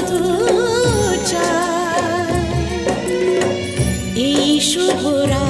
শুভ এই শুভরা